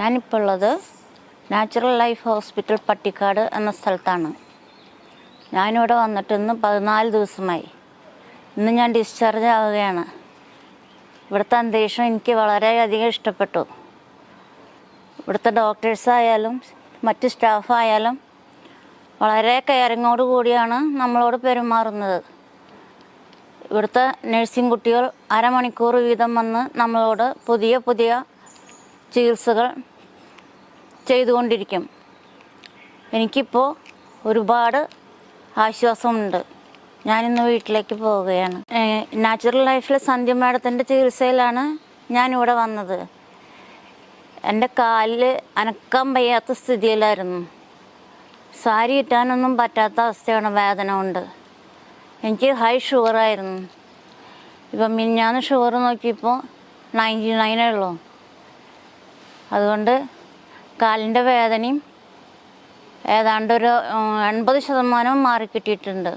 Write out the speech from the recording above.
ഞാനിപ്പോൾ ഉള്ളത് natural life hospital Pattikkad എന്ന സ്ഥലത്താണ്. ഞാനിവിടെ വന്നിട്ട് ഇന്ന് പതിനാല് ദിവസമായി. ഇന്ന് ഞാൻ ഡിസ്ചാർജ് ആവുകയാണ്. ഇവിടുത്തെ അന്തരീക്ഷം എനിക്ക് വളരെയധികം ഇഷ്ടപ്പെട്ടു. ഇവിടുത്തെ ഡോക്ടേഴ്സ് ആയാലും മറ്റ് സ്റ്റാഫായാലും വളരെ കെയറിങ്ങോട് കൂടിയാണ് നമ്മളോട് പെരുമാറുന്നത്. ഇവിടുത്തെ നഴ്സിംഗ് കുട്ടികൾ അരമണിക്കൂർ വീതം വന്ന് നമ്മളോട് പുതിയ പുതിയ ചികിത്സകൾ ചെയ്തുകൊണ്ടിരിക്കും. എനിക്കിപ്പോൾ ഒരുപാട് ആശ്വാസമുണ്ട്. ഞാനിന്ന് വീട്ടിലേക്ക് പോവുകയാണ്. നാച്ചുറൽ ലൈഫിലെ സന്ധ്യ മാഡത്തിന്റെ ചികിത്സയിലാണ് ഞാനിവിടെ വന്നത്. എന്റെ കാലിൽ അനക്കാൻ വയ്യാത്ത സ്ഥിതിയിലായിരുന്നു. സാരി ഇട്ടാനൊന്നും പറ്റാത്ത അവസ്ഥയാണ് വേദന കൊണ്ട്. എനിക്ക് ഹൈ ഷുഗറായിരുന്നു ഇപ്പം മിഞ്ഞാന്ന് ഷുഗർ നോക്കിയപ്പോൾ നയന്റി നയനേ ഉള്ളൂ. അതുകൊണ്ട് കാലിന്റെ വേദനയും ഏതാണ്ട് ഒരു ഉം, എൺപത് ശതമാനവും മാറിക്കിട്ടിയിട്ടുണ്ട്.